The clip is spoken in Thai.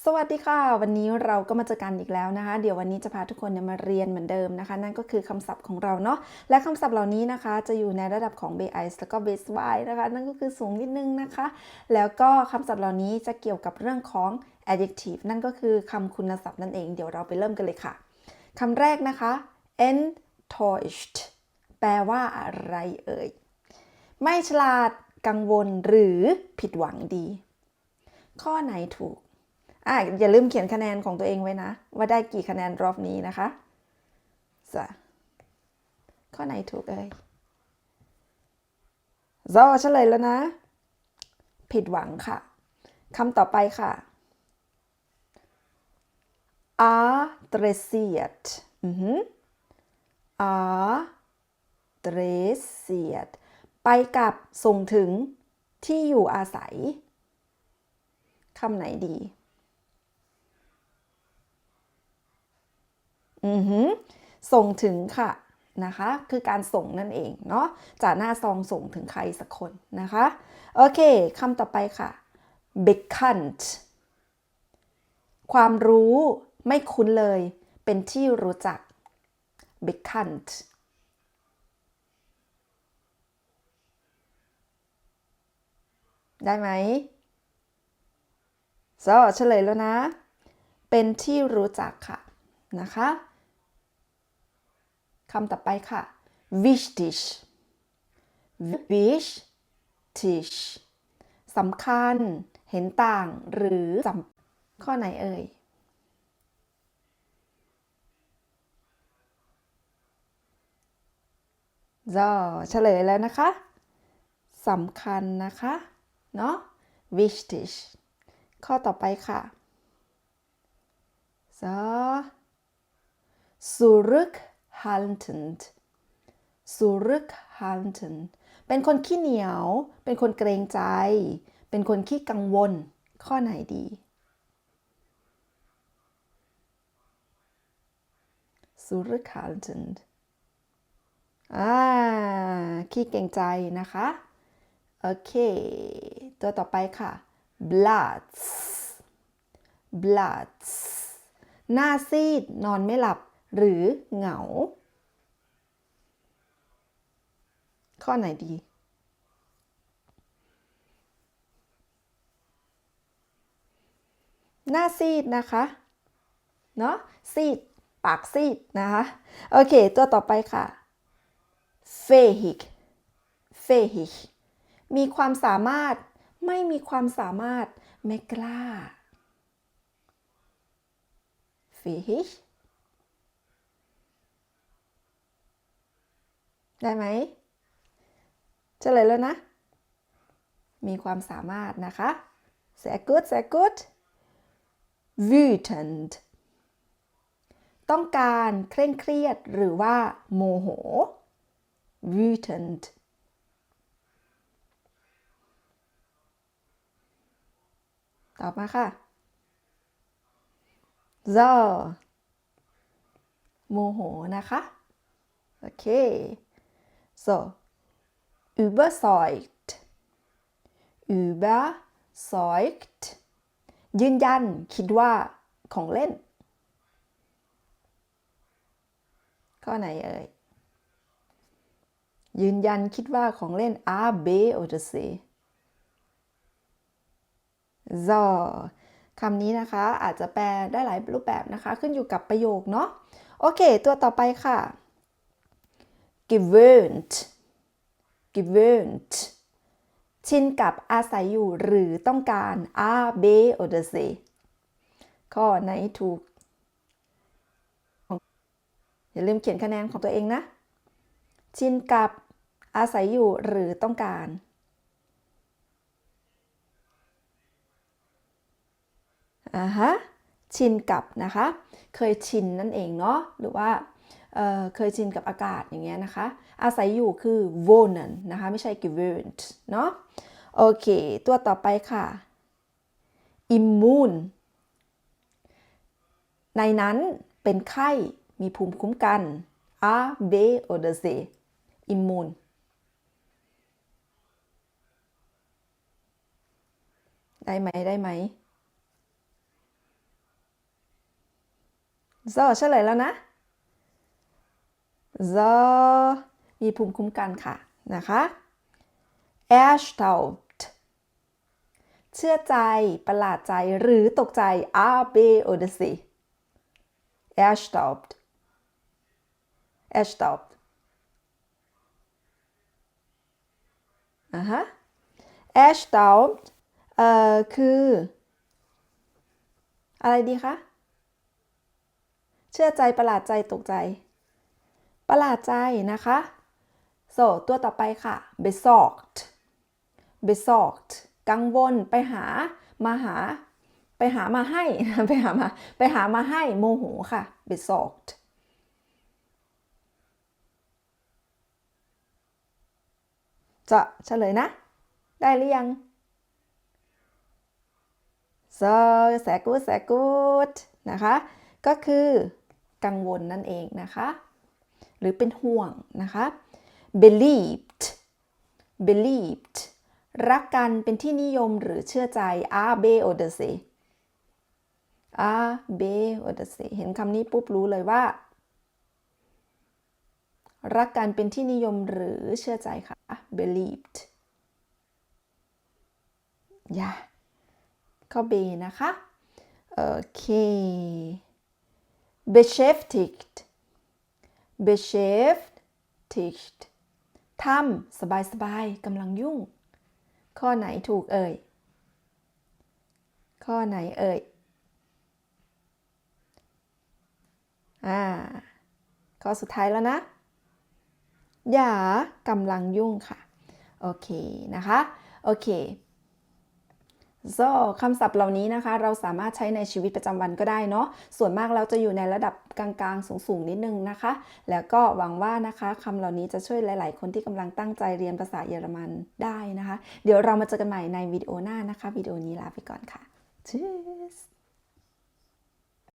สวัสดีค่ะ วันนี้เราก็มาเจอกันอีกแล้วนะคะ เดี๋ยววันนี้จะพาทุกคนเนี่ยมาเรียนเหมือนเดิมนะคะ นั่นก็คือคำศัพท์ของเราเนาะและคำศัพท์เหล่านี้นะคะ จะอยู่ในระดับของ B1 แล้วก็ B2 นะคะ นั่นก็คือสูงนิดนึงนะคะ แล้วก็คำศัพท์เหล่านี้จะเกี่ยวกับเรื่องของ adjective นั่นก็คือคำคุณศัพท์นั่นเองเดี๋ยวเราไปเริ่มกันเลยค่ะคำแรกนะคะ enttäuscht แปลว่าอะไรเอ่ยไม่ฉลาดกังวลหรือผิดหวังดี ข้อไหนถูก อะอย่าลืมเขียนคะแนนของตัวเองไว้นะ ว่าได้กี่คะแนนรอบนี้นะคะจ้ะข้อไหนถูกเอ่ยรอเฉลยแล้วนะ ผิดหวังค่ะคำต่อไปค่ะ adressiert อือหือ adressiert ไปกับส่งถึงที่อยู่อาศัยคำไหนดี อือหือส่งถึงค่ะนะคะ คือการส่งนั่นเองเนาะจากหน้าซองส่งถึงใครสักคนนะคะ โอเคคำต่อไปค่ะ bekannt ความรู้ไม่คุ้นเลย เป็นที่รู้จัก bekannt ได้ไหมก็เฉลยแล้วนะ เป็นที่รู้จักค่ะนะคะ คำต่อไปค่ะ wichtig wichtig สำคัญ เห็นต่าง หรือสำข้อไหนเอ่ยก็เฉลยแล้วนะคะสำคัญนะคะ เนาะ wichtig ข้อต่อไปค่ะ so zurückhaltend zurückhalten เป็นคนขี้เหนียว เป็นคนเกรงใจ เป็นคนขี้กังวล ข้อไหนดี zurückhaltend อ่า ขี้เกรงใจนะคะ โอเค ตัวต่อไปค่ะ Blatz Blatz หน้าซีด นอนไม่หลับ หรือเหงา ข้อไหนดี หน้าซีดนะคะ เนาะซีด ปากซีดนะคะ โอเค ตัวต่อไปค่ะ fähig fähig มีความสามารถไม่มีความสามารถ ไม่กล้า fähig ได้ไหมเฉลยแล้วนะ มีความสามารถนะคะ sehr gut sehr gut wütend ต้องการเคร่งเครียดหรือว่าโมโห wütend ตอบมาค่ะ so โมโหนะคะ โอเค so überzeugt überzeugt ยืนยันคิดว่าของเล่น ข้อไหนเอ่ย ยืนยันคิดว่าของเล่น A B oder C so คำนี้นะคะอาจจะแปลได้หลายรูปแบบนะคะ ขึ้นอยู่กับประโยคเนาะโอเค ตัวต่อไปค่ะ gewöhnt gewöhnt ชินกับอาศัยอยู่หรือต้องการ A B oder C ข้อไหนถูก อย่าลืมเขียนคะแนนของตัวเองนะ ชินกับอาศัยอยู่หรือต้องการอ่าฮะชินกับนะคะ เคยชินนั่นเองเนาะหรือว่า เเคยชินกับอากาศอย่างเงี้ยนะคะ อาศัยอยู่คือ wohnen นะคะ ไม่ใช่ gewöhnt เนาะโอเค ตัวต่อไปค่ะ immun ในนั้นเป็นไข้มีภูมิคุ้มกัน A B oder C immun ได้ไหมได้ไหม so เฉลยแล้วนะ so มีภูมิคุ้มกันค่ะนะคะ erstaubt เชื่อใจ ประหลาดใจ หรือตกใจ A B oder C erstaubt erstaubt อ่าฮะ erstaubt เอ่อคือ อะไรดีคะ เชื่อใจประหลาดใจตกใจ ประหลาดใจนะคะ so ตัวต่อไปค่ะ besorgt besorgt กังวลไปหามาหา ไปหามาให้ ไปหามา ไปหามาให้โมโหค่ะ besorgt จะเฉลยนะ ได้หรือยัง so แสกูดแสกูดนะคะ ก็คือกังวลนั่นเองนะคะ หรือเป็นห่วงนะคะ beliebt beliebt รักกันเป็นที่นิยมหรือเชื่อใจ a b oder c a b oder c เห็นคำนี้ปุ๊บรู้เลยว่า รักกันเป็นที่นิยมหรือเชื่อใจค่ะ believed อย่าข้อ B นะคะ โอเค beschäftigt beschäftigt ทำสบายสบายกำลังยุ่ง ข้อไหนถูกเอ่ย ข้อไหนเอ่ย อ่า ข้อสุดท้ายแล้วนะ อย่ากำลังยุ่งค่ะ โอเคนะคะ โอเค so คำศัพท์เหล่านี้นะคะ เราสามารถใช้ในชีวิตประจำวันก็ได้เนาะ ส่วนมากเราจะอยู่ในระดับกลางๆ สูงๆ นิดนึงนะคะ แล้วก็หวังว่านะคะคำเหล่านี้จะช่วยหลายๆ คนที่กำลังตั้งใจเรียนภาษาเยอรมันได้นะคะ เดี๋ยวเรามาเจอกันใหม่ในวิดีโอหน้านะคะ วิดีโอนี้ลาไปก่อนค่ะ Tschüss